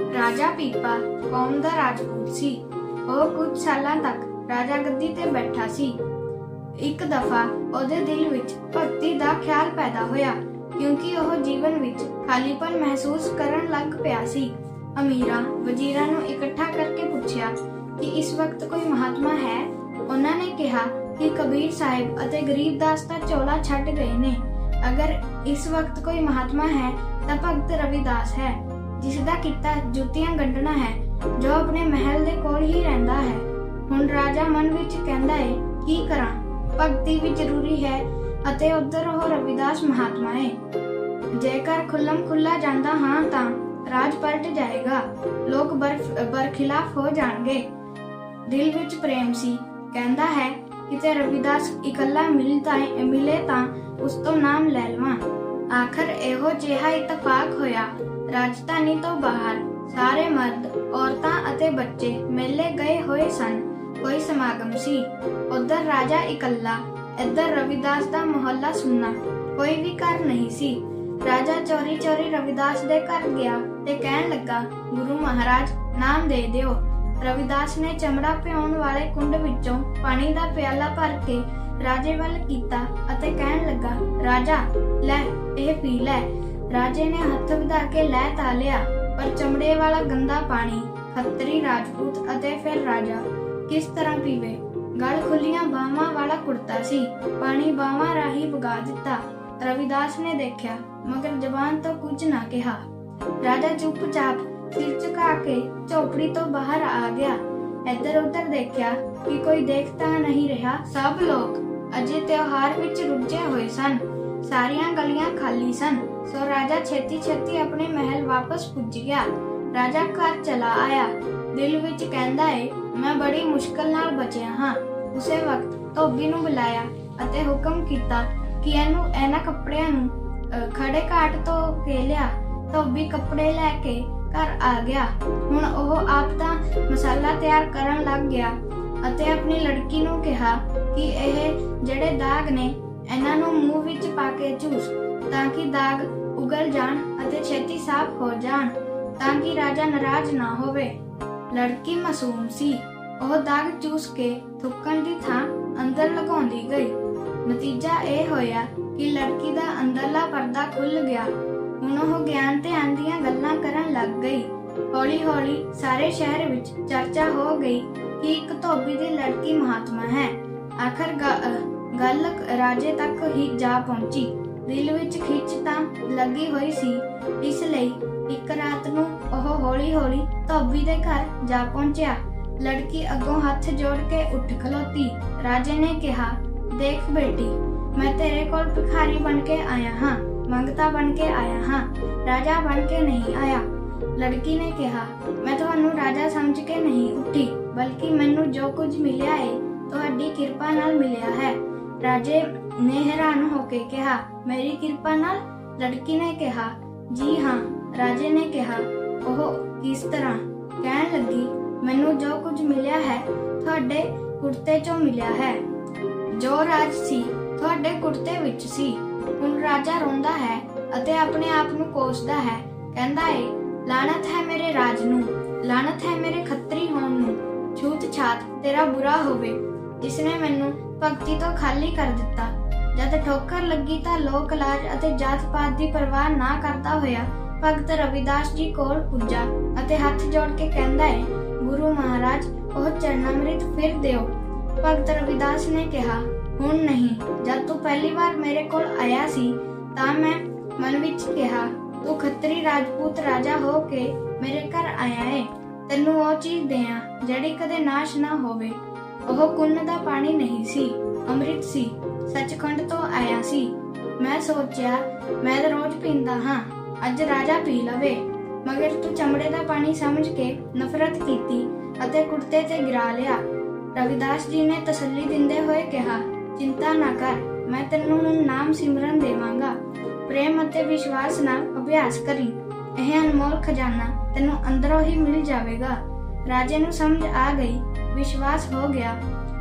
ਰਾਜਾ ਪੀਪਾ, ਕੌਮ ਦਾ ਰਾਜਪੂਤ ਸੀ। ਉਹ ਕੁਝ ਸਾਲਾਂ ਤੱਕ ਰਾਜਾ ਗੱਦੀ ਤੇ ਬੈਠਾ ਸੀ। ਇੱਕ ਦਫਾ ਉਹਦੇ ਦਿਲ ਵਿੱਚ ਭਗਤੀ ਦਾ ਖਿਆਲ ਪੈਦਾ ਹੋਇਆ, ਕਿਉਂਕਿ ਉਹ ਜੀਵਨ ਵਿੱਚ ਖਾਲੀਪਨ ਮਹਿਸੂਸ ਕਰਨ ਲੱਗ ਪਿਆ ਸੀ। ਅਮੀਰਾਂ ਵਜ਼ੀਰਾਂ ਨੂੰ ਇਕੱਠਾ ਕਰਕੇ ਪੁੱਛਿਆ ਕਿ ਇਸ ਵਕਤ ਕੋਈ ਮਹਾਤਮਾ ਹੈ? ਉਹਨਾਂ ਨੇ ਕਿਹਾ ਕਿ ਕਬੀਰ ਸਾਹਿਬ ਅਤੇ ਗਰੀਬਦਾਸ ਦਾ ਚੋਲਾ ਛੱਡ ਗਏ ਨੇ। ਅਗਰ ਇਸ ਵਕਤ ਕੋਈ ਮਹਾਤਮਾ ਹੈ ਤਾਂ ਭਗਤ ਰਵਿਦਾਸ ਹੈ। ਜਿਸ ਦਾ ਕੀਤਾ ਜੁੱਤੀਆਂ ਗੰਢਣਾ ਹੈ, ਜੋ ਆਪਣੇ ਮਹਿਲ ਦੇ ਕੋਲ ਹੀ ਰਹਿੰਦਾ ਹੈ। ਹੁਣ ਰਾਜਾ ਮਨ ਵਿੱਚ ਕਹਿੰਦਾ ਹੈ ਕੀ ਕਰਾਂ? ਭਗਤੀ ਵੀ ਜ਼ਰੂਰੀ ਹੈ ਅਤੇ ਉਧਰ ਉਹ ਰਵਿਦਾਸ ਮਹਾਤਮਾ ਹੈ ਜੇਕਰ ਖੁੱਲਮ ਖੁੱਲਾ ਜਾਂਦਾ ਹਾਂ ਤਾਂ ਰਾਜ ਪਲਟ ਜਾਏਗਾ, ਲੋਕ ਬਰਫ, ਬਰਖਿਲਾਫ ਹੋ ਜਾਣਗੇ। ਦਿਲ ਵਿੱਚ ਪ੍ਰੇਮ ਸੀ, ਕਹਿੰਦਾ ਹੈ, ਕਿਤੇ ਰਵਿਦਾਸ ਇਕੱਲਾ ਮਿਲਦਾ ਮਿਲੇ ਤਾਂ ਉਸ ਤੋਂ ਨਾਮ ਲੈ ਲਵਾਂ। ਆਖਰ ਇਹੋ ਜਿਹਾ ਇਤਫਾਕ ਹੋਇਆ, ਰਾਜਧਾਨੀ ਤੋਂ ਬਾਹਰ ਸਾਰੇ ਮਰਦ, ਔਰਤਾਂ ਅਤੇ ਬੱਚੇ ਮੇਲੇ ਗਏ ਹੋਏ ਸਨ। ਕੋਈ ਸਮਾਗਮ ਸੀ। ਉਧਰ ਰਾਜਾ ਇਕੱਲਾ, ਇੱਧਰ ਰਵਿਦਾਸ ਦਾ ਮੁਹੱਲਾ ਸੁਣਨਾ ਕੋਈ ਵੀ ਘਰ ਨਹੀਂ ਸੀ। ਰਾਜਾ ਚੋਰੀ ਚੋਰੀ ਰਵਿਦਾਸ ਦੇ ਘਰ ਗਿਆ ਤੇ ਕਹਿਣ ਲੱਗਾ, ਗੁਰੂ ਮਹਾਰਾਜ, ਨਾਮ ਦੇ ਦਿਓ। ਰਵਿਦਾਸ ਨੇ ਚਮੜਾ ਪਿਉਣ ਵਾਲੇ ਕੁੰਡ ਵਿੱਚੋਂ ਪਾਣੀ ਦਾ ਪਿਆਲਾ ਭਰ ਕੇ ਰਾਜੇ ਵੱਲ ਕੀਤਾ ਅਤੇ ਕਹਿਣ ਲੱਗਾ, ਰਾਜਾ, ਲੈ ਇਹ ਪੀ ਲੈ। ਰਾਜੇ ਨੇ ਹੱਥ ਵਧਾ ਕੇ ਲੈ ਤਾ ਲਿਆ, ਪਰ ਚਮੜੇ ਵਾਲਾ ਗੰਦਾ ਪਾਣੀ, ਖੱਤਰੀ ਰਾਜਪੂਤ ਅਤੇ ਫਿਰ ਰਾਜਾ, ਕਿਸ ਤਰ੍ਹਾਂ ਪੀਵੇ? ਗਲ ਖੁੱਲੀਆਂ ਬਾਹਾਂ ਵਾਲਾ ਕੁੜਤਾ ਸੀ, ਪਾਣੀ ਬਾਹਾਂ ਰਾਹੀਂ ਵਗਾ ਦਿੱਤਾ। ਰਵਿਦਾਸ ਨੇ ਦੇਖਿਆ, ਮਗਰ ਜ਼ਬਾਨ ਤੋਂ ਕੁਝ ਨਾ ਕਿਹਾ। ਰਾਜਾ ਚੁੱਪਚਾਪ ਸਿਰ ਝੁਕਾ ਕੇ ਝੋਪੜੀ ਤੋਂ ਬਾਹਰ ਆ ਗਿਆ। ਇੱਧਰ ਉੱਧਰ ਦੇਖਿਆ ਕਿ ਕੋਈ ਦੇਖਤਾ ਨਹੀਂ ਰਿਹਾ ਸਭ ਲੋਕ। ਅਜੇ ਤਿਉਹਾਰ ਵਿੱਚ ਰੁੱਝੇ ਹੋਏ ਸਨ। ਸਾਰੀਆਂ ਗਲੀਆਂ ਖਾਲੀ ਸਨ। ਸੋ ਰਾਜਾ ਛੇਤੀ ਛੇਤੀ ਆਪਣੇ ਮਹਿਲ ਵਾਪਸ ਪੁੱਜ ਗਿਆ। ਰਾਜਾ ਘਰ ਚਲਾ ਆਇਆ। ਦਿਲ ਵਿੱਚ ਕਹਿੰਦਾ ਏ, ਮੈਂ ਬੜੀ ਮੁਸ਼ਕਲ ਨਾਲ ਬਚਿਆ ਹਾਂ। ਉਸੇ ਵਕਤ ਧੋਬੀ ਨੂੰ ਬੁਲਾਇਆ ਅਤੇ ਹੁਕਮ ਕੀਤਾ ਕਿ ਇਹਨੂੰ ਇਹਨਾਂ ਕੱਪੜਿਆਂ ਨੂੰ ਖੜੇ ਘਾਟ ਤੋਂ ਕੇ ਲਿਆ ਧੋਬੀ ਕੱਪੜੇ ਲੈ ਕੇ ਘਰ ਆ ਗਿਆ। ਹੁਣ ਉਹ ਆਪ ਤਾਂ ਮਸਾਲਾ ਤਿਆਰ ਕਰਨ ਲੱਗ ਗਿਆ ਅਤੇ ਆਪਣੀ ਲੜਕੀ ਨੂੰ ਕਿਹਾ ਕਿ ਇਹ ਜਿਹੜੇ ਦਾਗ ਨੇ ਇਹਨਾਂ ਨੂੰ ਮੂੰਹ ਵਿੱਚ ਪਾ ਕੇ ਚੂਸ ਤਾਂ ਕਿ ਦਾਗ ਉਗਲ ਜਾਣ ਅਤੇ ਛੇਤੀ ਸਾਫ਼ ਹੋ ਜਾਣ, ਤਾਂ ਕਿ ਰਾਜਾ ਨਾਰਾਜ਼ ਨਾ ਹੋਵੇ। ਲੜਕੀ ਮਾਸੂਮ ਸੀ। ਉਹ ਦਾਗ ਚੂਸ ਕੇ ਥੁੱਕਣ ਦੀ ਥਾਂ ਅੰਦਰ ਲਗਾਉਂਦੀ ਗਈ। ਨਤੀਜਾ ਇਹ ਹੋਇਆ ਕਿ ਲੜਕੀ ਦਾ ਅੰਦਰਲਾ ਪਰਦਾ ਖੁੱਲ ਗਿਆ। ਹੁਣ ਉਹ ਗਿਆਨ ਤੇ ਆਂਦੀਆਂ ਗੱਲਾਂ ਕਰਨ ਲੱਗ ਗਈ। ਹੌਲੀ-ਹੌਲੀ ਸਾਰੇ ਸ਼ਹਿਰ ਵਿੱਚ ਚਰਚਾ ਹੋ ਗਈ ਕਿ ਇੱਕ ਧੋਬੀ ਦੀ ਲੜਕੀ ਮਹਾਤਮਾ ਹੈ। ਆਖਰ ਗੱਲ ਰਾਜੇ ਤੱਕ ਹੀ ਜਾ ਪਹੁੰਚੀ। ਦਿਲ ਵਿੱਚ ਖਿੱਚ ਤਾਂ ਲੱਗੀ ਹੋਈ ਸੀ। ਇਸ ਲਈ ਇੱਕ ਰਾਤ ਨੂੰ ਉਹ ਹੌਲੀ-ਹੌਲੀ ਧੋਬੀ ਦੇ ਘਰ ਜਾ ਪਹੁੰਚਿਆ। ਲੜਕੀ ਅੱਗੋਂ ਹੱਥ ਜੋੜ ਕੇ ਉੱਠ ਖਲੋਤੀ। ਰਾਜੇ ਨੇ ਕਿਹਾ, ਦੇਖ ਬੇਟੀ, ਮੈਂ ਤੇਰੇ ਕੋਲ ਭਿਖਾਰੀ ਬਣ ਕੇ ਆਇਆ ਹਾਂ, ਮੰਗਤਾ ਬਣ ਕੇ ਆਇਆ ਹਾਂ, ਰਾਜਾ ਬਣ ਕੇ ਨਹੀਂ ਆਇਆ। ਲੜਕੀ ਨੇ ਕਿਹਾ, ਮੈਂ ਤੁਹਾਨੂੰ ਰਾਜਾ ਸਮਝ ਕੇ ਨਹੀਂ ਉੱਠੀ, ਬਲਕਿ ਮੈਨੂੰ ਜੋ ਕੁਝ ਮਿਲਿਆ ਹੈ ਤੁਹਾਡੀ ਕਿਰਪਾ ਨਾਲ ਮਿਲਿਆ ਹੈ। ਰਾਜੇ ਨੇ ਹੈਰਾਨ ਹੋ ਕੇ ਕਿਹਾ, ਮੇਰੀ ਕਿਰਪਾ ਨਾਲ ਲੜਕੀ ਨੇ ਕਿਹਾ, ਜੀ ਹਾਂ, ਰਾਜੇ ਨੇ ਕਿਹਾ ਉਹ ਕਿਸ ਤਰ੍ਹਾਂ? ਕਹਿਣ ਲੱਗੀ, ਮੈਨੂੰ ਜੋ ਕੁਝ ਮਿਲਿਆ ਹੈ, ਤੁਹਾਡੇ ਕੁੜਤੇ ਚੋਂ ਮਿਲਿਆ ਹੈ। ਜੋ ਰਾਜ ਸੀ, ਤੁਹਾਡੇ ਕੁੜਤੇ ਵਿੱਚ ਸੀ। ਹੁਣ ਰਾਜਾ ਰੋਂਦਾ ਹੈ ਅਤੇ ਆਪਣੇ ਆਪ ਨੂੰ ਕੋਸਦਾ ਹੈ। ਕਹਿੰਦਾ ਏ ਲਾਨਤ ਹੈ ਮੇਰੇ ਰਾਜ ਨੂੰ ਲਾਨਤ ਹੈ ਮੇਰੇ ਖੱਤਰੀ ਹੋਣ ਨੂੰ। ਛੂਤ ਛਾਤ ਤੇਰਾ ਬੁਰਾ ਹੋਵੇ। ਜਿਸ ਨੇ ਮੈਨੂੰ ਭਗਤੀ ਤੋਂ ਖਾਲੀ ਕਰ ਦਿੱਤਾ। ਜਦ ਠੋਕਰ ਲੱਗੀ ਤਾਂ ਲੋਕ ਲਾਜ ਅਤੇ ਜਾਤ ਪਾਤ ਦੀ ਪਰਵਾਹ ਨਾ ਕਰਦਾ ਹੋਇਆ ਭਗਤ ਰਵਿਦਾਸ ਜੀ ਕੋਲ ਪੁੱਜਾ ਅਤੇ ਹੱਥ ਜੋੜ ਕੇ ਕਹਿੰਦਾ ਹੈ ਗੁਰੂ ਮਹਾਰਾਜ, ਉਹ ਚਰਨਾਮ੍ਰਿਤ ਫਿਰ ਦਿਓ। ਭਗਤ ਰਵਿਦਾਸ ਨੇ ਕਿਹਾ, ਹੁਣ ਨਹੀਂ, ਜਦ ਤੂੰ ਪਹਿਲੀ ਵਾਰ ਮੇਰੇ ਕੋਲ ਆਇਆ ਸੀ, ਤਾਂ ਮੈਂ ਮਨ ਵਿੱਚ ਕਿਹਾ, ਤੂੰ ਖੱਤਰੀ ਰਾਜਪੂਤ ਰਾਜਾ ਹੋ ਕੇ ਮੇਰੇ ਘਰ ਆਇਆ ਹੈ ਤੈਨੂੰ ਉਹ ਚੀਜ਼ ਦਿਆਂ, ਜਿਹੜੀ ਕਦੇ ਨਾਸ਼ ਨਾ ਹੋਵੇ। ਉਹ ਕੁੰਨ ਦਾ ਪਾਣੀ ਨਹੀਂ ਸੀ, ਅੰਮ੍ਰਿਤ ਸੀ, ਸੱਚਖੰਡ ਤੋਂ ਆਇਆ ਸੀ। ਮੈਂ ਸੋਚਿਆ, ਮੈਂ ਤਾਂ ਰੋਜ਼ ਪੀਂਦਾ ਹਾਂ, ਅੱਜ ਰਾਜਾ ਪੀ ਲਵੇ। ਮਗਰ ਤੂੰ ਚਮੜੇ ਦਾ ਪਾਣੀ ਸਮਝ ਕੇ ਨਫ਼ਰਤ ਕੀਤੀ ਅਤੇ ਕੁੜਤੇ ਤੇ ਗਿਰਾ ਲਿਆ। ਰਵਿਦਾਸ ਜੀ ਨੇ ਤਸੱਲੀ ਦਿੰਦੇ ਹੋਏ ਕਿਹਾ, ਚਿੰਤਾ ਨਾ ਕਰ, ਮੈਂ ਤੈਨੂੰ ਹੁਣ ਨਾਮ ਸਿਮਰਨ ਦੇਵਾਂਗਾ। ਪ੍ਰੇਮ ਅਤੇ ਵਿਸ਼ਵਾਸ ਨਾਲ ਅਭਿਆਸ ਕਰੀ। ਇਹ ਅਨਮੋਲ ਖਜ਼ਾਨਾ ਤੈਨੂੰ ਅੰਦਰੋਂ ਹੀ ਮਿਲ ਜਾਵੇਗਾ। ਰਾਜੇ ਨੂੰ ਸਮਝ ਆ ਗਈ ਵਿਸ਼ਵਾਸ ਹੋ ਗਿਆ।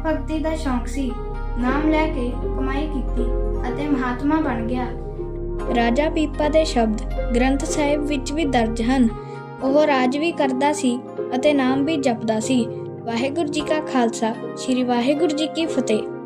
ਭਗਤੀ ਦਾ ਸ਼ੌਂਕ ਸੀ। ਨਾਮ ਲੈ ਕੇ ਕਮਾਈ ਕੀਤੀ ਅਤੇ ਮਹਾਤਮਾ ਬਣ ਗਿਆ। ਰਾਜਾ ਪੀਪਾ ਦੇ ਸ਼ਬਦ ਗ੍ਰੰਥ ਸਾਹਿਬ ਵਿੱਚ ਵੀ ਦਰਜ ਹਨ। ਉਹ ਰਾਜ ਵੀ ਕਰਦਾ ਸੀ ਅਤੇ ਨਾਮ ਵੀ ਜਪਦਾ ਸੀ। ਵਾਹਿਗੁਰੂ ਜੀ ਕਾ ਖਾਲਸਾ, ਸ੍ਰੀ ਵਾਹਿਗੁਰੂ ਜੀ ਕੀ ਫਤਿਹ।